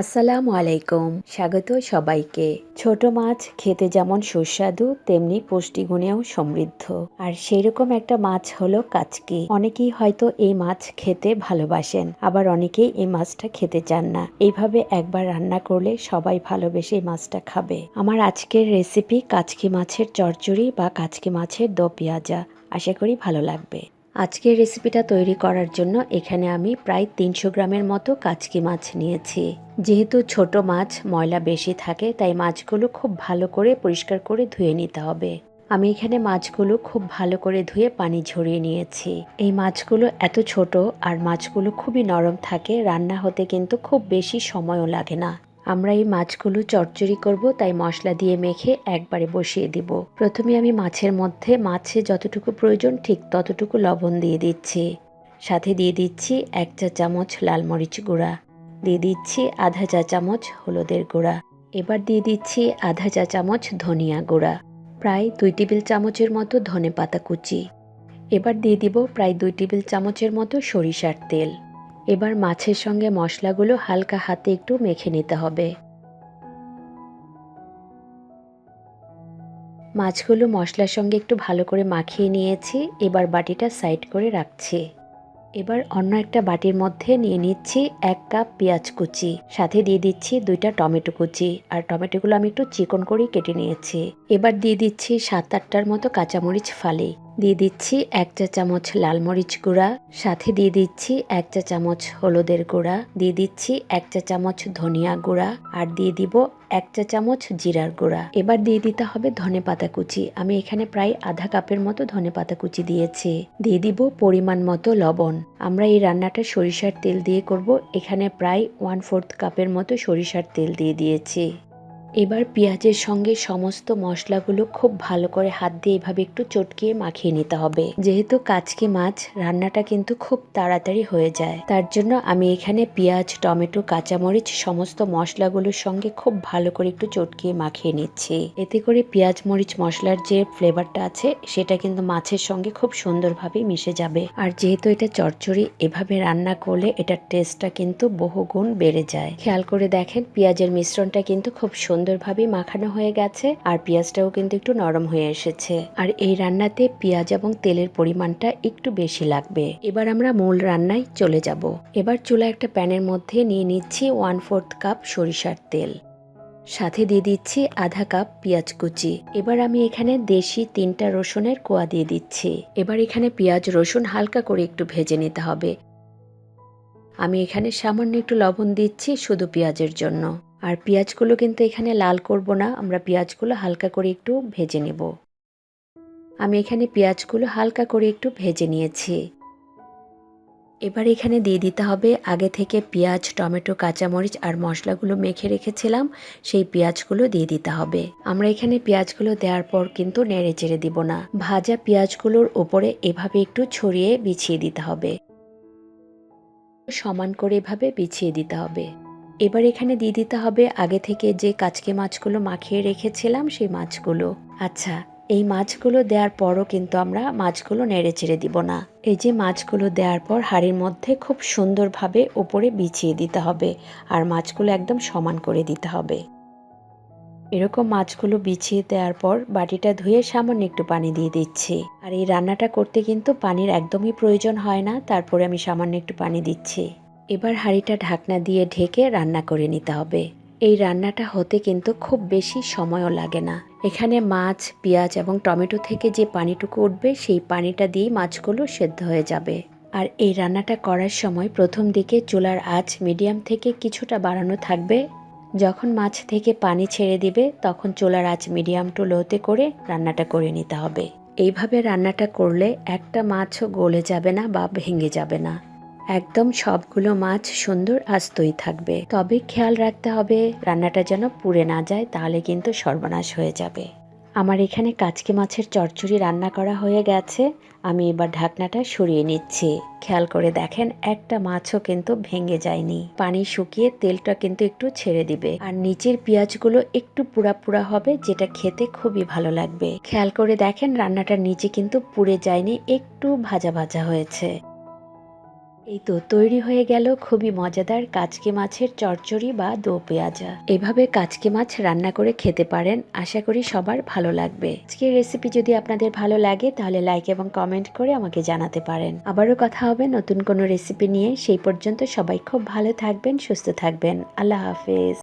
আসসালামু আলাইকুম। স্বাগত সবাইকে। ছোট মাছ খেতে যেমন সুস্বাদু, তেমনি পুষ্টিগুণেও সমৃদ্ধ। আর সেইরকম একটা মাছ হলো কাচকি। অনেকেই হয়তো এই মাছ খেতে ভালোবাসেন, আবার অনেকেই এই মাছটা খেতে চান না। এইভাবে একবার রান্না করলে সবাই ভালোবেসে এই মাছটা খাবে। আমার আজকের রেসিপি কাচকি মাছের চচ্চড়ি বা কাচকি মাছের দো পেঁয়াজা। আশা করি ভালো লাগবে। আজকের রেসিপিটা তৈরি করার জন্য এখানে আমি প্রায় তিনশো গ্রামের মতো কাচকি মাছ নিয়েছি। যেহেতু ছোট মাছ ময়লা বেশি থাকে, তাই মাছগুলো খুব ভালো করে পরিষ্কার করে ধুয়ে নিতে হবে। আমি এখানে মাছগুলো খুব ভালো করে ধুয়ে পানি ঝরিয়ে নিয়েছি। এই মাছগুলো এত ছোট আর মাছগুলো খুবই নরম থাকে, রান্না হতে কিন্তু খুব বেশি সময়ও লাগে না। আমরা এই মাছগুলো চচ্চড়ি করব, তাই মশলা দিয়ে মেখে একবারে বসিয়ে দিব। প্রথমে আমি মাছের মধ্যে মাছে যতটুকু প্রয়োজন ঠিক ততটুকু লবণ দিয়ে দিচ্ছি। সাথে দিয়ে দিচ্ছি এক চা চামচ লাল মরিচ গুঁড়া। দিয়ে দিচ্ছি আধা চা চামচ হলুদের গুঁড়া। এবার দিয়ে দিচ্ছি আধা চা চামচ ধনিয়া গুঁড়া। প্রায় দুই টেবিল চামচের মতো ধনে পাতা কুচি। এবার দিয়ে দিব প্রায় দুই টেবিল চামচের মতো সরিষার তেল। এবার মাছের সঙ্গে মশলাগুলো হালকা হাতে একটু মেখে নিতে হবে। মাছগুলো মশলার সঙ্গে একটু ভালো করে মাখিয়ে নিয়েছি, এবার বাটিটা সাইড করে রাখছি। এবার অন্য একটা বাটির মধ্যে নিয়ে নিচ্ছি এক কাপ পেঁয়াজ কুচি, সাথে দিয়ে দিচ্ছি দুইটা টমেটো কুচি, আর টমেটোগুলো আমি একটু চিকন করেই কেটে নিয়েছি। এবার দিয়ে দিচ্ছি সাত আটটার মতো কাঁচামরিচ ফালি দিয়ে দিচ্ছি এক চা চামচ লাল মরিচ গুঁড়া, সাথে দিয়ে দিচ্ছি এক চা চামচ হলুদের গুঁড়া, দিয়ে দিচ্ছি এক চা চামচ ধনিয়া গুঁড়া, আর দিয়ে দিব এক চা চামচ জিরার গুঁড়া। এবার দিয়ে দিতে হবে ধনে পাতা কুচি। আমি এখানে প্রায় আধা কাপের মতো ধনে পাতা কুচি দিয়েছি। দিয়ে দিব পরিমাণ মতো লবণ। আমরা এই রান্নাটা সরিষার তেল দিয়ে করব। এখানে প্রায় ওয়ান ফোর্থ কাপের মতো সরিষার তেল দিয়ে দিয়েছি। এবার পেঁয়াজের সঙ্গে সমস্ত মশলাগুলো খুব ভালো করে হাত দিয়ে এভাবে একটু চটকিয়ে মাখিয়ে নিতে হবে। যেহেতু কাচকি মাছ, রান্নাটা কিন্তু খুব তাড়াতাড়ি হয়ে যায়। তার জন্য আমি এখানে পেঁয়াজ, টমেটো, কাঁচামরিচ সমস্ত মশলাগুলোর সঙ্গে খুব ভালো করে একটু চটকিয়ে মাখিয়ে নিচ্ছি। এতে করে পেঁয়াজ, মরিচ মশলার যে ফ্লেভারটা আছে, সেটা কিন্তু মাছের সঙ্গে খুব সুন্দরভাবে মিশে যাবে। আর যেহেতু এটা চচ্চড়ি, এভাবে রান্না করলে এটার টেস্টটা কিন্তু বহুগুণ বেড়ে যায়। খেয়াল করে দেখেন, পেঁয়াজের মিশ্রণটা কিন্তু খুব সুন্দর সুন্দরভাবে মাখানো হয়ে গেছে আর পেঁয়াজটাও কিন্তু একটু নরম হয়ে এসেছে। আর এই রান্নাতে পেঁয়াজ এবং তেলের পরিমাণটা একটু বেশি লাগবে। এবার আমরা মূল রান্নায় চলে যাব। এবার চুলা একটা প্যানের মধ্যে নিয়ে নিচ্ছি ওয়ান ফোর্থ কাপ সরিষার তেল। সাথে দিয়ে দিচ্ছি আধা কাপ পেঁয়াজ কুচি। এবার আমি এখানে দেশি তিনটা রসুনের কোয়া দিয়ে দিচ্ছি। এবার এখানে পেঁয়াজ রসুন হালকা করে একটু ভেজে নিতে হবে। আমি এখানে সামান্য একটু লবণ দিচ্ছি শুধু পেঁয়াজের জন্য। আর পেঁয়াজগুলো কিন্তু এখানে লাল করব না, আমরা পেঁয়াজগুলো হালকা করে একটু ভেজে নেব। আমি এখানে পেঁয়াজগুলো হালকা করে একটু ভেজে নিয়েছি। এবার এখানে দিয়ে দিতে হবে আগে থেকে পেঁয়াজ, টমেটো, কাঁচামরিচ আর মশলাগুলো মেখে রেখেছিলাম, সেই পেঁয়াজগুলো দিয়ে দিতে হবে। আমরা এখানে পেঁয়াজগুলো দেওয়ার পর কিন্তু নেড়ে চেড়ে দিব না। ভাজা পেঁয়াজগুলোর ওপরে এভাবে একটু ছড়িয়ে বিছিয়ে দিতে হবে। সমান করে এভাবে বিছিয়ে দিতে হবে। এবার এখানে দিয়ে দিতে হবে আগে থেকে যে কাচকে মাছগুলো মাখিয়ে রেখেছিলাম সেই মাছগুলো। আচ্ছা এই মাছগুলো দেওয়ার পরও কিন্তু আমরা মাছগুলো নেড়ে চেড়ে দিব না। এই যে মাছগুলো দেওয়ার পর হাড়ির মধ্যে খুব সুন্দরভাবে ওপরে বিছিয়ে দিতে হবে আর মাছগুলো একদম সমান করে দিতে হবে। এরকম মাছগুলো বিছিয়ে দেওয়ার পর বাটিটা ধুয়ে সামান্য একটু পানি দিয়ে দিচ্ছি। আর এই রান্নাটা করতে কিন্তু পানির একদমই প্রয়োজন হয় না, তারপরে আমি সামান্য একটু পানি দিচ্ছি। এবার হাঁড়িটা ঢাকনা দিয়ে ঢেকে রান্না করে নিতে হবে। এই রান্নাটা হতে কিন্তু খুব বেশি সময়ও লাগে না। এখানে মাছ, পেঁয়াজ এবং টমেটো থেকে যে পানিটুকু উঠবে, সেই পানিটা দিয়ে মাছগুলো সেদ্ধ হয়ে যাবে। আর এই রান্নাটা করার সময় প্রথম দিকে চুলার আঁচ মিডিয়াম থেকে কিছুটা বাড়ানো থাকবে। যখন মাছ থেকে পানি ছেড়ে দিবে, তখন চুলার আঁচ মিডিয়াম টু লোতে করে রান্নাটা করে নিতে হবে। এইভাবে রান্নাটা করলে একটা মাছও গলে যাবে না বা ভেঙে যাবে না। একদম সবগুলো মাছ সুন্দর আস্তই থাকবে। তবে খেয়াল রাখতে হবে, রান্নাটা যেন পুড়ে না যায়, তাহলে কিন্তু সর্বনাশ হয়ে যাবে। আমার এখানে কাচকি মাছের চচ্চড়ি রান্না করা হয়ে গেছে। আমি এবার ঢাকনাটা সরিয়ে নিচ্ছি। খেয়াল করে দেখেন, একটা মাছও কিন্তু ভেঙে যায়নি। পানি শুকিয়ে তেলটা কিন্তু একটু ছেড়ে দিবে। আর নিচের পেঁয়াজগুলো একটু পুরা পুরা হবে, যেটা খেতে খুবই ভালো লাগবে। খেয়াল করে দেখেন রান্নাটার নিচে কিন্তু পুড়ে যায়নি, একটু ভাজা ভাজা হয়েছে। এই তো তৈরি হয়ে গেল খুবই মজাদার কাচকে মাছের চচ্চড়ি বা দো পেঁয়াজা। এভাবে কাচকে মাছ রান্না করে খেতে পারেন, আশা করি সবার ভালো লাগবে। আজকের রেসিপি যদি আপনাদের ভালো লাগে, তাহলে লাইক এবং কমেন্ট করে আমাকে জানাতে পারেন। আবারও কথা হবে নতুন কোনো রেসিপি নিয়ে। সেই পর্যন্ত সবাই খুব ভালো থাকবেন, সুস্থ থাকবেন। আল্লাহ হাফেজ।